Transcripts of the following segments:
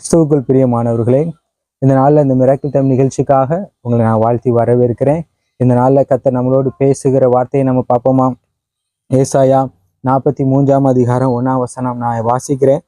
கிறிஸ்துவுக்குள் பிரியமானவர்களே இந்த நாளில் இந்த மிராக்கிள் டைம் நிகழ்ச்சிக்காக உங்களை நான் வாழ்த்தி வரவேற்கிறேன். இந்த நாளில் கத்த நம்மளோடு பேசுகிற வார்த்தையை நம்ம பார்ப்போமா? ஏசாயா நாற்பத்தி மூன்றாம் அதிகாரம் ஒன்றாம் வசனம் நான் வாசிக்கிறேன்.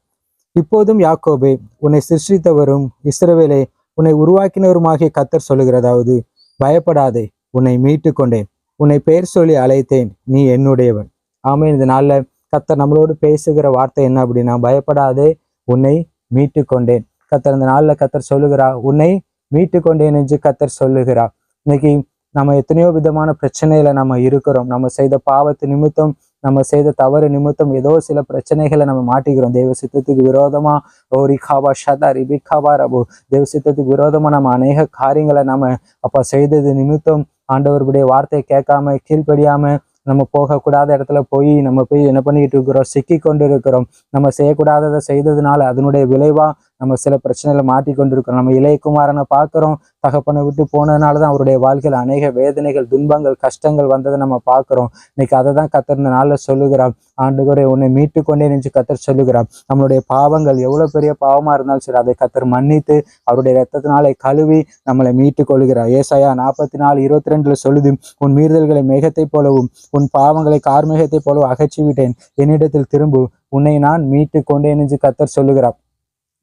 இப்போதும் யாக்கோபே உன்னை சிருஷ்டித்தவரும் இஸ்ரவேலே உன்னை உருவாக்கினவருமாகிய கத்தர் சொல்லுகிறதாவது பயப்படாதே உன்னை மீட்டு கொண்டேன் உன்னை பெயர் சொல்லி அழைத்தேன் நீ என்னுடையவன். ஆமே இந்த நாளில் கத்தர் நம்மளோடு பேசுகிற வார்த்தை என்ன அப்படின்னா பயப்படாதே உன்னை மீட்டு கொண்டேன் கத்தர் அந்த நாளில் கத்தர் சொல்லுகிறா உன்னை மீட்டு கொண்டேன் என்று கத்தர் சொல்லுகிறா. இன்னைக்கு நம்ம எத்தனையோ விதமான பிரச்சனையில நம்ம இருக்கிறோம். நம்ம செய்த பாவத்து நிமித்தம் நம்ம செய்த தவறு நிமித்தம் ஏதோ சில பிரச்சனைகளை நம்ம மாட்டிக்கிறோம். தெய்வ சித்தத்துக்கு விரோதமா ஓ ரிகாபா ஷதா ரிபிகாபா ரபு. தெய்வ சித்தத்துக்கு விரோதமா நம்ம அநேக காரியங்களை நம்ம அப்ப செய்தது நிமித்தம் ஆண்டவருடைய வார்த்தையை கேட்காம கீழ்ப்படியாம நம்ம போகக்கூடாத இடத்துல போய் நம்ம போய் என்ன பண்ணிக்கிட்டு இருக்கிறோம் சிக்கி கொண்டு இருக்கிறோம் நம்ம செய்யக்கூடாததை செய்ததுனால அதனுடைய விளைவாக நம்ம சில பிரச்சனைகளை மாட்டி கொண்டிருக்கிறோம் நம்ம இளையகுமாரனை பார்க்குறோம். தகப்பனை விட்டு போனதுனால தான் அவருடைய வாழ்க்கையில் அநேக வேதனைகள் துன்பங்கள் கஷ்டங்கள் வந்ததை நம்ம பார்க்குறோம். இன்னைக்கு அதை தான் கத்தர் இந்த நாளில் சொல்லுகிறார். ஆண்டுகரை உன்னை மீட்டு கொண்டே நின்று கத்தர் சொல்லுகிறார். நம்மளுடைய பாவங்கள் எவ்வளோ பெரிய பாவமாக இருந்தாலும் சரி அதை கத்தர் மன்னித்து அவருடைய ரத்தத்தினாலே கழுவி நம்மளை மீட்டு கொள்கிறார் ஏசாயா நாற்பத்தி நாலு இருபத்தி ரெண்டுல சொல்லுது உன் மீறுதல்களை மேகத்தை போலவும் உன் பாவங்களை கார்மேகத்தை போலவும் அகற்றி விட்டேன் என்னிடத்தில் திரும்பு உன்னை நான் மீட்டு கொண்டேன் என்று கத்தர் சொல்லுகிறார்.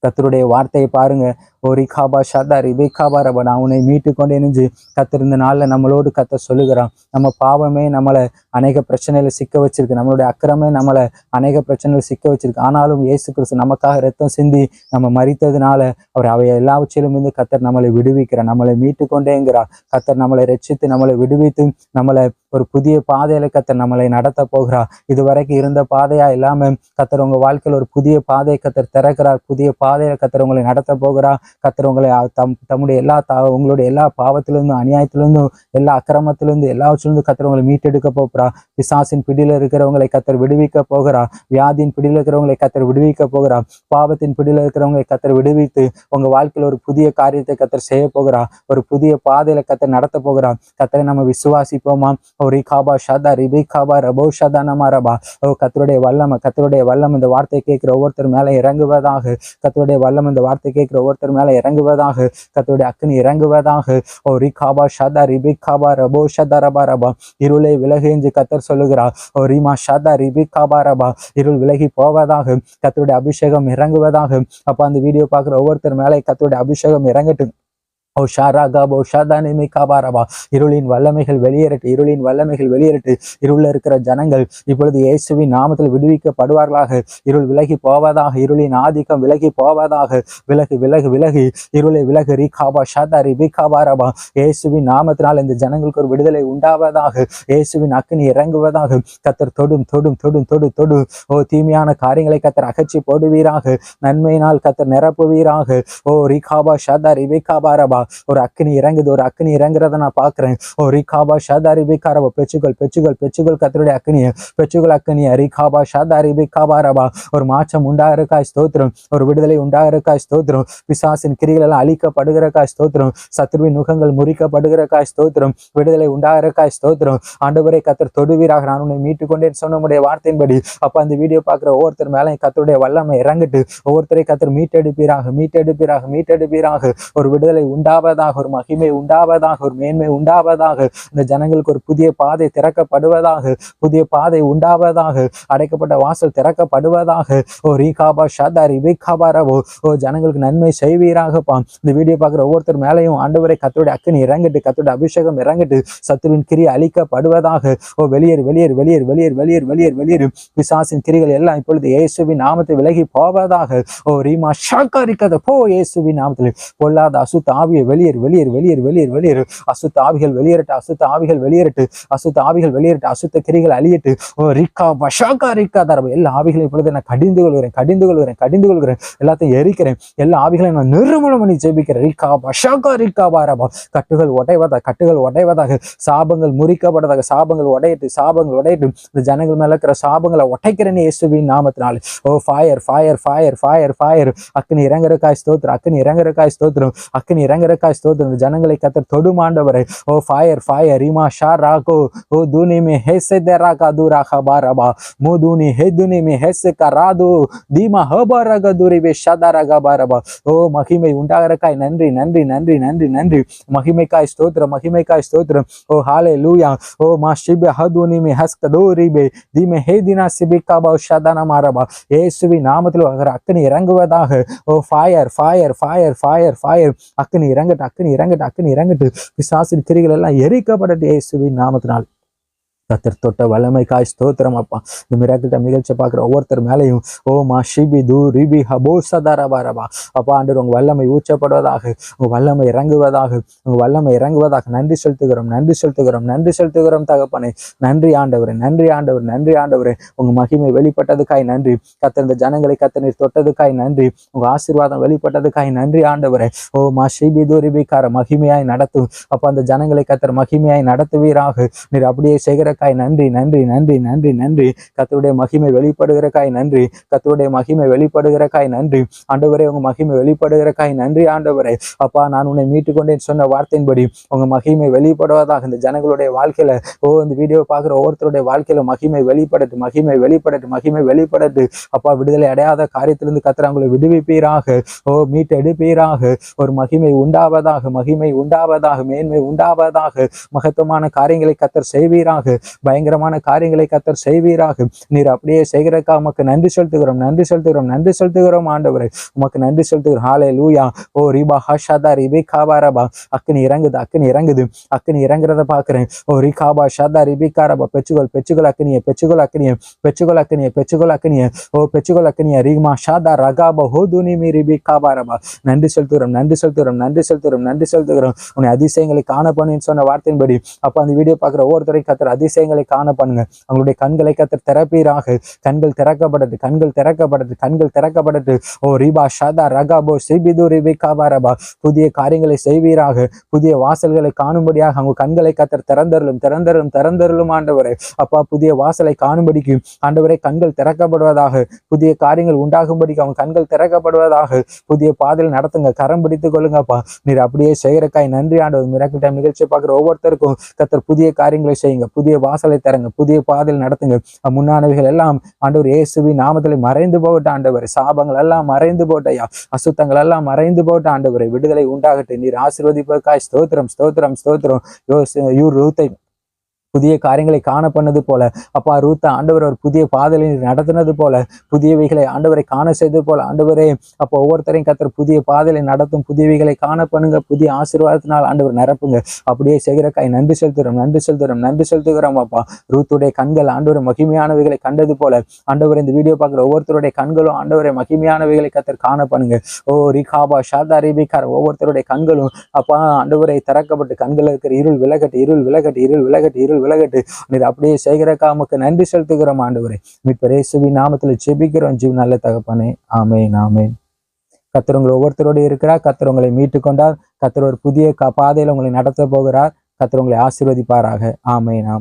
கத்தருடைய வார்த்தையை பாருங்க. ஓ ரிகாபா ஷதா ரிபிகாபா ரபா நான் உன்னை மீட்டு கொண்டு இணைஞ்சு கத்திருந்த நாளில் நம்மளோடு கத்த சொல்லுகிறான் நம்ம பாவமே நம்மளை அநேக பிரச்சனையில சிக்க வச்சிருக்கு. நம்மளுடைய அக்கிரமே நம்மளை அநேக பிரச்சனையில சிக்க வச்சிருக்கு. ஆனாலும் இயேசு கிறிஸ்து நமக்காக ரத்தம் சிந்தி நம்ம மறித்ததுனால அவர் அவை எல்லாவற்றிலும் இருந்து கத்தர் நம்மளை விடுவிக்கிறார். நம்மளை மீட்டு கொண்டேங்கிறார் கத்தர் நம்மளை ரட்சித்து நம்மளை விடுவித்து நம்மளை ஒரு புதிய பாதையில கத்தர் நம்மளை நடத்த போகிறார். இதுவரைக்கும் இருந்த பாதையா இல்லாம கத்தர் உங்க வாழ்க்கையில் ஒரு புதிய பாதையை கத்தர் திறக்கிறார். புதிய பாதையில கத்தர் உங்களை நடத்த போகிறார். கத்தர் உங்களை தம் தம்முடைய எல்லா த உங்களுடைய எல்லா பாவத்திலிருந்தும் அநியாயத்திலிருந்தும் எல்லா அக்கிரமத்திலிருந்து எல்லாவற்றிலிருந்து கத்தர் உங்களை மீட்டெடுக்க போகிறா பிசாசின் பிடியில இருக்கிறவங்களை கத்தர் விடுவிக்க போகிறா வியாதியின் பிடியில் இருக்கிறவங்களை கத்தர் விடுவிக்க போகிறா பாவத்தின் பிடியில இருக்கிறவங்களை கத்தர் விடுவித்து உங்க வாழ்க்கையில் ஒரு புதிய காரியத்தை கத்தர் செய்ய போகிறா ஒரு புதிய பாதையில கத்தர் நடத்த போகிறா கத்தரை நம்ம விசுவாசிப்போமா? ரிகாபா ஷதா ரிபிகாபா ரபோ ஷாதா நமரபா ஓ கத்தருடைய வல்லம கத்தருடைய வல்லம் இந்த வார்த்தை கேட்கிற ஒவ்வொருத்தர் மேலே இறங்குவதாக. கத்தருடைய வல்லம் இந்த வார்த்தை கேட்கிற ஒவ்வொருத்தர் மேலே இறங்குவதாக. கத்தருடைய அக்னி இறங்குவதாக. ஓ ரிகாபா ஷதா ரிபிகாபா ரபோ ஷாதா ரபா ரபா இருளை விலகு என்று கத்தர் சொல்லுகிறார். ஓ ரீமா ஷதா ரிபிகாபா ரபா இருள் விலகி போவதாக. கத்தருடைய அபிஷேகம் இறங்குவதாக. அப்ப அந்த வீடியோ பார்க்குற ஒவ்வொருத்தர் மேலே கத்தருடைய அபிஷேகம் இறங்கட்டும். இருளின் வல்லமைகள் வெளியேறட்டு இருளின் வல்லமைகள் வெளியேறட்டு. இருளில் இருக்கிற ஜனங்கள் இப்பொழுது இயேசுவின் நாமத்தில் விடுவிக்கப்படுவார்களாக. இருள் விலகி போவதாக இருளின் ஆதிக்கம் விலகி போவதாக. விலகு விலகு விலகி. இருளை விலகு. ரிகாபா ஷாதா ரிபிகாபாரபா இயேசுவின் நாமத்தினால் இந்த ஜனங்களுக்கு ஒரு விடுதலை உண்டாவதாக. இயேசுவின் அக்கினி இறங்குவதாக. கத்தர் தொடும் தொடும் தொடும் தொடு தொடு. ஓ தீமையான காரியங்களை கத்தர் அகற்றி போடுவீராக. நன்மையினால் கத்தர் நிரப்புவீராக. ஓ ரிகாபா ஷாதா ரிபிகாபாரபா ஒரு அக்னி இறங்குது ஒரு அக்னி இறங்குறத நான் பார்க்கிறேன். ஓ ரிகாபா ஷாதா ரிபிகாரபா பெச்சுகள் பெச்சுகள் பெச்சுகள் கத்தருடைய அக்கினிய பெச்சுகள் அக்கினிய ரிகாபா ஷாதா ரிபிகாபாரபா ஒரு மாற்றம் உண்டாகிறக்காய் ஸ்தோத்திரம் ஒரு விடுதலை உண்டாகிறக்காய் ஸ்தோத்திரம். பிசாசின் கிரிகள் எல்லாம் அழிக்கப்படுகிறக்காய் ஸ்தோத்திரம். சத்ருவின் நுகங்கள் முறிக்கப்படுகிறக்காய் ஸ்தோத்திரம். விடுதலை உண்டாகிறக்காய் ஸ்தோத்திரம். ஆண்டவரை கத்தர் தொடுவீராக. நான் உன்னை மீட்டு கொண்டேன் சொன்ன உடைய வார்த்தையின்படி அப்ப அந்த வீடியோ பார்க்குற ஒவ்வொருத்தர் மேலே கத்தருடைய வல்லமை இறங்கிட்டு. ஒவ்வொருத்தரை கத்தர் மீட்டெடுப்பீராக மீட்டெடுப்பீராக மீட்டெடுப்பீராக. ஒரு விடுதலை உண்டா உண்டாவதாக ஒரு மகிமை உண்டாவதாக ஒரு மேன்மை உண்டாவதாக இந்த ஜனங்களுக்கு ஒரு புதிய பாதை திறக்கப்படுவதாக புதிய பாதை உண்டாவதாக அடைக்கப்பட்ட வாசல் திறக்கப்படுவதாக. ஓ ரீகாபா ஷாதா ரிபிகாபா ரவோ ஓ ஜனங்களுக்கு நன்மை செய்வீராகப்பா. இந்த வீடியோ பார்க்குற ஒவ்வொருத்தர் மேலேயும் ஆண்டவரை கத்தோடைய அக்கினி இறங்கிட்டு கத்தோட அபிஷேகம் இறங்கிட்டு சத்துருவின் கிரி அழிக்கப்படுவதாக. ஓ வெளியேறு வெளியேறு வெளியேறு வெளியேறு வெளியேறு வெளியேறு வெளியேறு. பிசாசின் கிரிகள் எல்லாம் இப்பொழுது இயேசுவின் நாமத்தை விலகி போவதாக. ஓ ரீமா ஷாக்காரிக்கத போ இயேசுவின் நாமத்தில். பொல்லாத அசுத்த ஆவிய வெளியேறு வெளியேறு வெளியேறு வெளியேறு வெளியேறு அசுத்த ஆவிகள் வெளியேறட்டு அசுத்த ஆவிகள் வெளியேறட்டு அசுத்த ஆவிகள் வெளியேறட்டு அசுத்த கிரிகள் அழியட்டு ரிக்கா பஷாக்கா ரிக்கா தரவு எல்லா ஆவிகளையும் இப்பொழுது நான் கடிந்து கொள்கிறேன் கடிந்து கொள்கிறேன் கடிந்து கொள்கிறேன். எல்லாத்தையும் எரிக்கிறேன். எல்லா ஆவிகளையும் நான் நிர்மூலம் பண்ணி ஜெபிக்கிறேன். ரிக்கா பஷாக்கா ரிக்கா பாரபா. கட்டுகள் உடைவதாக கட்டுகள் உடைவதாக சாபங்கள் முறிக்கப்பட்டதாக சாபங்கள் உடையட்டு சாபங்கள் உடையட்டு இந்த ஜனங்கள் மேல இருக்கிற சாபங்களை உடைக்கிறேன்னு இயேசுவின் நாமத்தினால. ஓ fire fire fire fire fire அக்னி இறங்குறக்காய் ஸ்தோத்திரம் அக்னி இறங்குறக்காய் ஸ்தோத்திரம் அக்னி இறங்குற செய்கிறக்காய் ஸ்தோத்திரம். ஜனங்களை கத்தர் தொடுமாண்டவரை. ஓ ஃபயர் ஃபயர் ரிமா ஷா ராகோ ஓ தூனி மே ஹெசே தெராகா தூராகா பாரபா ஹே ஹெதுனி மே ஹெசே கராது தீமா ஹபரக துரிவே ஷதரக பாரபா ஓ மகிமை உண்டாகிறக்காய். நன்றி நன்றி நன்றி நன்றி நன்றி. மகிமைக்காய் ஸ்தோத்திரம் மகிமைக்காய் ஸ்தோத்திரம். ஓ ஹாலே லூயா ஓ மா ஷிபே ஹதுனி மே ஹஸ்கதோரிபே தீமே ஹே தினா சிபிகாபா ஷதன மாரபா ஏசுவி நாமத்தில் அக்கனி இறங்குவதாக. ஓ fire fire fire fire fire அக்கனி இறங்க டக்குன்னு இறங்க டக்குன்னு இறங்கட்டு. பிசாசின் கிரிகள் எல்லாம் எரிக்கப்படட்டு இயேசுவின் நாமத்தினால். கத்தர் தொட்ட வல்லமை காய் ஸ்தோத்திரம் அப்பா. இந்த மிராக்கிட்ட நிகழ்ச்சியை பார்க்குற ஒவ்வொருத்தர் மேலேயும் ஓ மா ஷிபி தூ ரிபி ஹபோ சதாரபாரபா அப்பா ஆண்டு உங்க வல்லமை ஊச்சப்படுவதாக உங்கள் வல்லமை இறங்குவதாக உங்கள் வல்லமை இறங்குவதாக நன்றி செலுத்துகிறோம் நன்றி செலுத்துகிறோம் நன்றி செலுத்துகிறோம் தகப்பனே. நன்றி ஆண்டவரே நன்றி ஆண்டவர் நன்றி ஆண்டவரே. உங்க மகிமை வெளிப்பட்டதுக்காய் நன்றி. கத்தர் இந்த ஜனங்களை கத்த தொட்டதுக்காய் நன்றி. உங்க ஆசீர்வாதம் வெளிப்பட்டதுக்காய் நன்றி ஆண்டவரே. ஓ மா ஷிபி தூரிபிக்கார மகிமையாய் நடத்தும். அப்போ அந்த ஜனங்களை கத்தர் மகிமையாய் நடத்துவீராக. நீர் அப்படியே காய் நன்றி நன்றி நன்றி நன்றி நன்றி. கத்தருடைய மகிமை வெளிப்படுகிறக்காய் நன்றி. கத்தருடைய மகிமை வெளிப்படுகிறக்காய் நன்றி. ஆண்டவரே உங்க மகிமை வெளிப்படுகிறக்காய் நன்றி ஆண்டவரே. அப்பா நான் உன்னை மீட்டு கொண்டேன் சொன்ன வார்த்தையின்படி உங்க மகிமை வெளிப்படுவதாக இந்த ஜனங்களுடைய வாழ்க்கையில ஓ இந்த வீடியோ பார்க்குற ஒவ்வொருத்தருடைய வாழ்க்கையில மகிமை வெளிப்படட்டு மகிமை வெளிப்படட்டு மகிமை வெளிப்படட்டு. அப்பா விடுதலை அடையாத காரியத்திலிருந்து கத்திர அவங்களை விடுவிப்பீராக. ஓ மீட்டெடுப்பீராக. ஒரு மகிமை உண்டாவதாக மகிமை உண்டாவதாக மேன்மை உண்டாவதாக மகத்துவமான காரியங்களை கத்தர் செய்வீராக. பயங்கரமான காரியங்களை கத்தர் செய்வீராக. நீர் அப்படியே செய்கிறக்கா உமக்கு நன்றி செலுத்துகிறோம் நன்றி செலுத்துகிறோம் நன்றி செலுத்துகிறோம் ஆண்டவரை. உமக்கு நன்றி செலுத்துகிறோம். ஹாலே லூயா ஓ ரிபா ஹஷாதா ரிபி காபாரபா அக்கினி இறங்குது அக்கினி இறங்குது. அக்கினி இறங்குறத பாக்குறேன் ஓ ரிகாபா ஷாதா ரிபி காரபா. பெச்சுகோல் பெச்சுகோல் அக்கினிய பெச்சுகோல் அக்கினிய பெச்சுகோல் அக்கினிய பெச்சுகோல் அக்கினிய. ஓ பெச்சுகோல் அக்கினிய ரிமா ஷாதா ரகாபா ஹோ துனி மீ ரிபி. காபாரபா நன்றி செலுத்துகிறோம் நன்றி செலுத்துகிறோம் நன்றி செலுத்துகிறோம் நன்றி செலுத்துகிறோம். உன்னை அதிசயங்களை காண சொன்ன வார்த்தையின்படி அப்ப அந்த வீடியோ பார்க்குற ஒவ்வொருத்தரையும் அதிசயம் அதிசயங்களை காண பண்ணுங்க. அவங்களுடைய கண்களை கத்த திறப்பீராக. கண்கள் திறக்கப்படட்டு கண்கள் திறக்கப்படட்டு கண்கள் திறக்கப்படட்டு. ஓ ரீபா ஷதா ரகாபோ சிபிது ரிபிகாபாரபா புதிய காரியங்களை செய்வீராக. புதிய வாசல்களை காணும்படியாக அவங்க கண்களை கத்தர் திறந்தருளும் திறந்தருளும் திறந்தருளும் ஆண்டவரை. அப்பா புதிய வாசலை காணும்படிக்கு ஆண்டவரை கண்கள் திறக்கப்படுவதாக. புதிய காரியங்கள் உண்டாகும்படிக்கு அவங்க கண்கள் திறக்கப்படுவதாக. புதிய பாதையில் நடத்துங்க கரம் பிடித்துக் கொள்ளுங்கப்பா நீர் அப்படியே செய்கிறக்காய் நன்றி ஆண்டவர். மிராக்கிட்ட நிகழ்ச்சியை பார்க்குற ஒவ்வொருத்தருக்கும் கத்தர் புதிய காரியங்களை செய்யுங்க. புதிய வாசலை தரங்க புதிய பாதையில் நடத்துங்க. முன்னானவைகள் எல்லாம் ஆண்டவர் இயேசுவி நாமத்தில் மறைந்து போகட்டும் ஆண்டவர். சாபங்கள் எல்லாம் மறைந்து போட்டையா அசுத்தங்கள் எல்லாம் மறைந்து போட்ட ஆண்டவரை. விடுதலை உண்டாகட்டும். நீர் ஆசிர்வதிப்பதற்காய் ஸ்தோத்திரம் ஸ்தோத்திரம் ஸ்தோத்திரம். யோ யூர் ரூத்தை புதிய காரியங்களை காண பண்ணது போல. அப்பா ரூத்த ஆண்டவர் ஒரு புதிய பாதலை நடத்தினது போல. புதியவைகளை ஆண்டவரை காண செய்தது போல. ஆண்டவரே அப்போ ஒவ்வொருத்தரையும் கத்துற புதிய பாதலை நடத்தும் புதியவைகளை காண பண்ணுங்க. புதிய ஆசீர்வாதத்தினால் ஆண்டவர் நிரப்புங்க. அப்படியே செய்கிறக்காய் நன்றி செலுத்துகிறோம் நன்றி செலுத்துகிறோம் நன்றி செலுத்துகிறோம் அப்பா. ரூத்துடைய கண்கள் ஆண்டவர் மகிமையானவைகளை கண்டது போல. ஆண்டவர் இந்த வீடியோ பார்க்குற ஒவ்வொருத்தருடைய கண்களும் ஆண்டவரை மகிமையானவைகளை கத்தர் காண பண்ணுங்க. ஓ ரிகாபா ஷாதா ரிபிகார் ஒவ்வொருத்தருடைய கண்களும் அப்பா ஆண்டவரை திறக்கப்பட்டு கண்கள் இருக்கிற இருள் விலகட்டு இருள் விலகட்டு இருள் விலகட்டு இருள் விலகட்டு. நீர் அப்படியே செய்கிற உமக்கு நன்றி செலுத்துகிறோம் ஆண்டவரே. மீட்பரேசுவி நாமத்துல செபிக்கிறோம் ஜெபிக்கிறோம். ஜீவ் நல்ல தகப்பனே. ஆமேன் ஆமேன். கத்தர் ஒவ்வொருத்தரோடு இருக்கிறார். கத்திரவங்களை மீட்டு கொண்டார் கத்திர ஒரு புதிய க- உங்களை நடத்த போகிறார். கத்திரவங்களை ஆசீர்வதிப்பாராக. ஆமேன் ஆமேன்.